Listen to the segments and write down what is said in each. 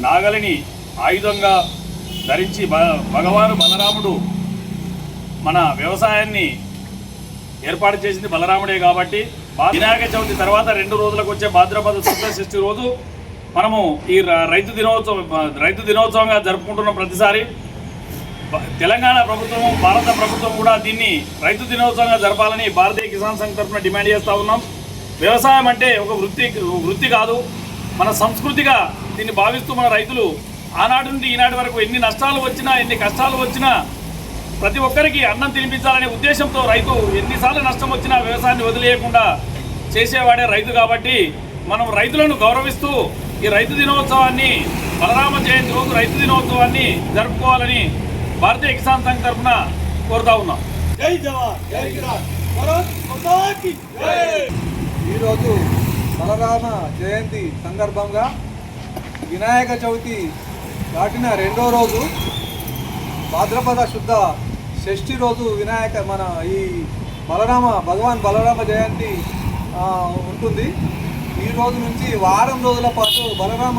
నాగలిని ఆయుధంగా ధరించి భ- భగవాను బలరాముడు మన వ్యవసాయాన్ని ఏర్పాటు చేసింది బలరాముడే కాబట్టి వినాయక చవితి తర్వాత రెండు రోజులకు వచ్చే భాద్రపద శుద్ధ షష్ఠి రోజు మనము ఈ రైతు దినోత్సవం రైతు దినోత్సవంగా జరుపుకుంటున్న ప్రతిసారి తెలంగాణ ప్రభుత్వం భారత ప్రభుత్వం కూడా దీన్ని రైతు దినోత్సవంగా జరపాలని భారతీయ కిసాన్ సంఘ్ తరఫున డిమాండ్ చేస్తూ ఉన్నాం. వ్యవసాయం అంటే ఒక వృత్తి వృత్తి కాదు. మన సంస్కృతిగా దీన్ని భావిస్తూ మన రైతులు ఆనాటి నుండి ఈనాటి వరకు ఎన్ని నష్టాలు వచ్చినా ఎన్ని కష్టాలు వచ్చినా ప్రతి ఒక్కరికి అన్నం తినిపించాలనే ఉద్దేశంతో రైతు ఎన్నిసార్లు నష్టం వచ్చినా వ్యవసాయాన్ని వదిలేయకుండా చేసేవాడే రైతు కాబట్టి మనం రైతులను గౌరవిస్తూ ఈ రైతు దినోత్సవాన్ని బలరామ జయంతి రోజు రైతు దినోత్సవాన్ని జరుపుకోవాలని భారతీయ కిసాన్ సంఘ్ తరఫున కోరుతా ఉన్నాం. ఈరోజు బలరామ జయంతి సందర్భంగా వినాయక చవితి దాటిన రెండో రోజు భాద్రపద శుద్ధ షష్ఠి రోజు వినాయక మన ఈ బలరామ భగవాన్ బలరామ జయంతి ఉంటుంది. ఈ రోజు నుంచి వారం రోజుల పాటు బలరామ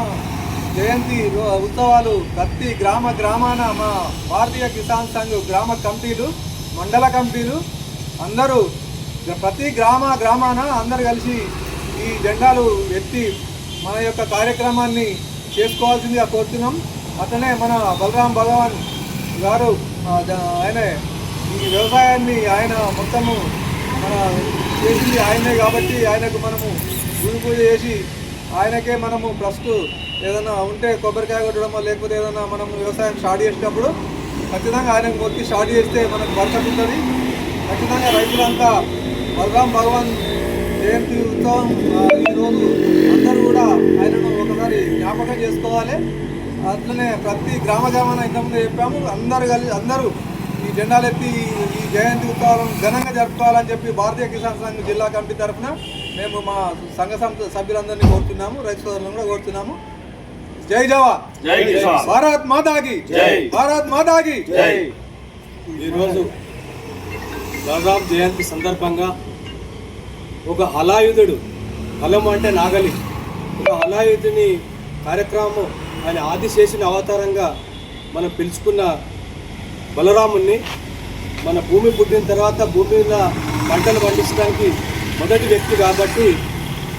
జయంతి ఉత్సవాలు ప్రతి గ్రామ గ్రామాన మా భారతీయ కిసాన్ సంఘ్ గ్రామ కమిటీలు మండల కమిటీలు అందరూ ప్రతి గ్రామ గ్రామాన అందరు కలిసి ఈ జెండాలు ఎత్తి మన యొక్క కార్యక్రమాన్ని చేసుకోవాల్సిందిగా కోరుతున్నాం. అతనే మన బలరాం భగవాన్ గారు ఆయన. ఈ వ్యవసాయాన్ని ఆయన మొత్తము మన చేసింది ఆయనే కాబట్టి ఆయనకు మనము గురు పూజ చేసి ఆయనకే మనము ఫస్ట్ ఏదైనా ఉంటే కొబ్బరికాయ కొట్టడమో లేకపోతే ఏదైనా మనం వ్యవసాయం స్టార్ట్ చేసేటప్పుడు ఖచ్చితంగా ఆయనకు మొక్కి స్టార్ట్ చేస్తే మనకు బరకత్ ఉంటుంది. ఖచ్చితంగా రైతులంతా బలరాం భగవాన్ జయంతి ఉత్సవం ఈరోజు అందరూ కూడా ఆయనను ఒకసారి జ్ఞాపకం చేసుకోవాలి. అట్లనే ప్రతి గ్రామ గ్రామాన ఇంతకుముందు చెప్పాము అందరు కలిసి అందరూ ఈ జెండాలు ఎత్తి ఈ- జయంతి ఉత్సవాలను ఘనంగా జరుపుకోవాలని చెప్పి భారతీయ కిసాన్ సంఘ్ జిల్లా కమిటీ తరఫున మేము మా సంఘ సంస్థ సభ్యులందరినీ కోరుతున్నాము రైతు సోదరులను కూడా కోరుతున్నాము. జై జవాన్ జై భారత్ మాతాకి. జై. భారత్ మాతాకి. ఈరోజు బలరాం జయంతి సందర్భంగా ఒక హలాయుధుడు హలం అంటే నాగలి ఒక హలాయుధుని కార్యక్రమం ఆయన ఆదిశేషుని అవతారంగా మనం పిలుచుకున్న బలరాముణ్ణి మన భూమి పుట్టిన తర్వాత భూమి మీద పంటలు పండించడానికి మొదటి వ్యక్తి కాబట్టి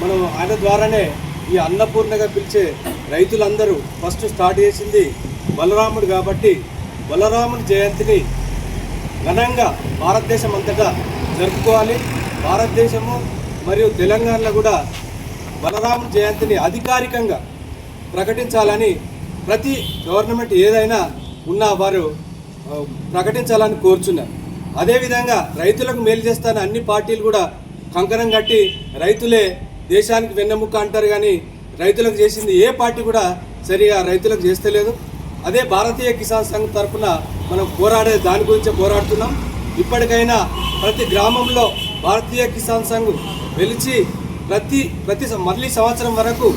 మనం ఆయన ద్వారానే ఈ అన్నపూర్ణగా పిలిచే రైతులందరూ ఫస్ట్ స్టార్ట్ చేసింది బలరాముడు కాబట్టి బలరాముడి జయంతిని ఘనంగా భారతదేశం అంతటా జరుపుకోవాలి. భారతదేశము మరియు తెలంగాణలో కూడా బలరాముడి జయంతిని అధికారికంగా ప్రకటించాలని ప్రతి గవర్నమెంట్ ఏదైనా ఉన్నా వారు ప్రకటించాలని కోరుచున్నారు. అదేవిధంగా రైతులకు మేలు చేస్తాన అన్ని పార్టీలు కూడా కంకణం కట్టి రైతులే దేశానికి వెన్నెముక్క అంటారు కానీ రైతులకు చేసింది ఏ పార్టీ కూడా సరిగా రైతులకు చేస్తలేదు. అదే భారతీయ కిసాన్ సంఘ్ తరఫున మనం పోరాడే దాని గురించే పోరాడుతున్నాం. ఇప్పటికైనా ప్రతి గ్రామంలో భారతీయ కిసాన్ సంఘ్ వెలిచి ప్రతి ప్రతి మళ్ళీ సంవత్సరం వరకు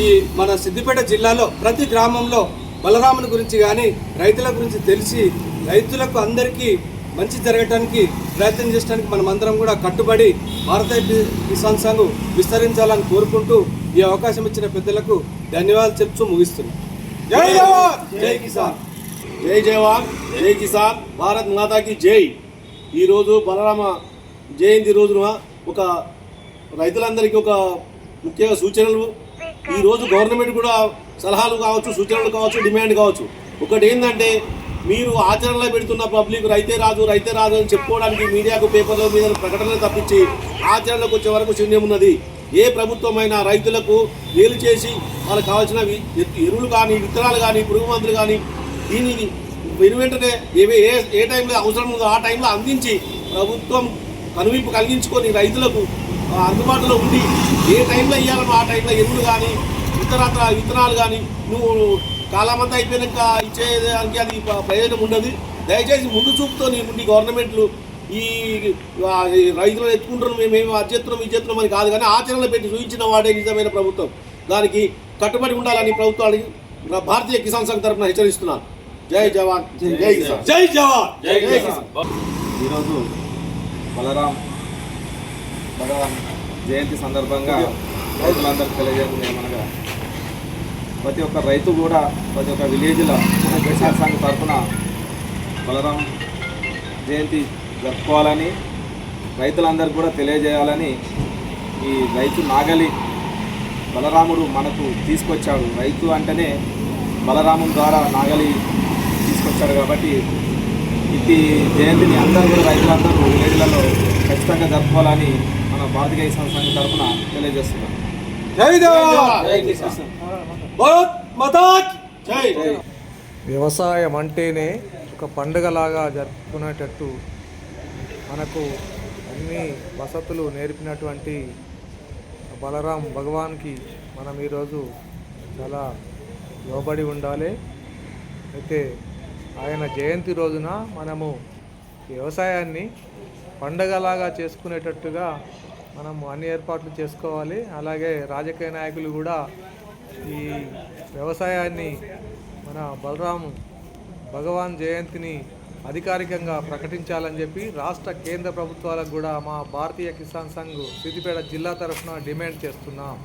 ఈ మన సిద్దిపేట జిల్లాలో ప్రతి గ్రామంలో బలరాముని గురించి కానీ రైతుల గురించి తెలిసి రైతులకు అందరికీ మంచి జరగటానికి ప్రయత్నం చేయడానికి మనం అందరం కూడా కట్టుబడి భారతీయ కి- కిసాన్ సంఘ్ విస్తరించాలని కోరుకుంటూ ఈ అవకాశం ఇచ్చిన పెద్దలకు ధన్యవాదాలు చెప్తూ ముగిస్తున్నాం. జై జవాన్! జై కిసాన్! జై జవాన్! జై కిసాన్! భారత్ మాతాకి జై! ఈరోజు బలరామ జయంతి రోజున ఒక రైతులందరికీ ఒక ముఖ్య సూచనలు. ఈరోజు గవర్నమెంట్ కూడా సలహాలు కావచ్చు సూచనలు కావచ్చు డిమాండ్ కావచ్చు. ఒకటి ఏంటంటే మీరు ఆచరణలో పెడుతున్న పబ్లిక్ రైతే రాజు రైతే రాజు అని చెప్పుకోవడానికి మీడియాకు పేపర్ల మీద ప్రకటనలు తప్పించి ఆచరణలోకి వచ్చే వరకు శూన్యం ఉన్నది. ఏ ప్రభుత్వమైనా రైతులకు మేలు చేసి వాళ్ళకి కావాల్సిన ఎరువులు కానీ విత్తనాలు కానీ పురుగు మందులు కానీ దీనిని వెను వెంటనే ఏవే ఏ ఏ టైంలో అవసరం ఉందో ఆ టైంలో అందించి ప్రభుత్వం కనువింపు కలిగించుకొని రైతులకు అందుబాటులో ఉండి ఏ టైంలో ఇవ్వాలనో ఆ టైంలో ఎరువులు కానీ ఇతరత్ర విత్తనాలు కానీ నువ్వు కాలమంతా అయిపోయాక ఇచ్చేదానికి అది ప్రయోజనం ఉండదు. దయచేసి ముందు చూపుతో ఉండి గవర్నమెంట్లు ఈ రైతులను ఎత్తుకుంటున్నాం మేము ఇది చేస్తున్నాం అని కాదు కానీ ఆచరణలో పెట్టి చూపించిన వాడే నిజమైన ప్రభుత్వం. దానికి కట్టుబడి ఉండాలని ప్రభుత్వానికి నా భారతీయ కిసాన్ సంఘ్ తరఫున హెచ్చరిస్తున్నాను. జై జవాన్ జై కిసాన్. జై జవాన్. జై కిసాన్. ఈరోజు బలరాం భగవాన్ జయంతి సందర్భంగా రైతులందరికీ తెలియజేయడం ఏమనగా ప్రతి ఒక్క రైతు కూడా ప్రతి ఒక్క విలేజ్లో కిసాన్ సంఘ్ తరఫున బలరాం జయంతి జరుపుకోవాలని రైతులందరికీ కూడా తెలియజేయాలని ఈ రైతు నాగలి బలరాముడు మనకు తీసుకొచ్చాడు. రైతు అంటేనే బలరాముడు ద్వారా నాగలి తీసుకొచ్చాడు కాబట్టి ఇది జయంతిని అందరూ కూడా రైతులందరూ విలేజ్లలో ఖచ్చితంగా జరుపుకోవాలని భారతీయ కిసాన్ సంఘం తరఫున వ్యవసాయం అంటేనే ఒక పండుగలాగా జరుపుకునేటట్టు మనకు అన్ని వసతులు నేర్పినటువంటి బలరాం భగవాన్కి మనం ఈరోజు చాలా లోబడి ఉండాలి. అయితే ఆయన జయంతి రోజున మనము వ్యవసాయాన్ని పండగలాగా చేసుకునేటట్టుగా మనము అన్ని ఏర్పాట్లు చేసుకోవాలి. అలాగే రాజకీయ నాయకులు కూడా ఈ వ్యవసాయాన్ని మన బలరాం భగవాన్ జయంతిని అధికారికంగా ప్రకటించాలని చెప్పి రాష్ట్ర కేంద్ర ప్రభుత్వాలకు కూడా మా భారతీయ కిసాన్ సంఘ్ సిద్దిపేట జిల్లా తరఫున డిమాండ్ చేస్తున్నాం.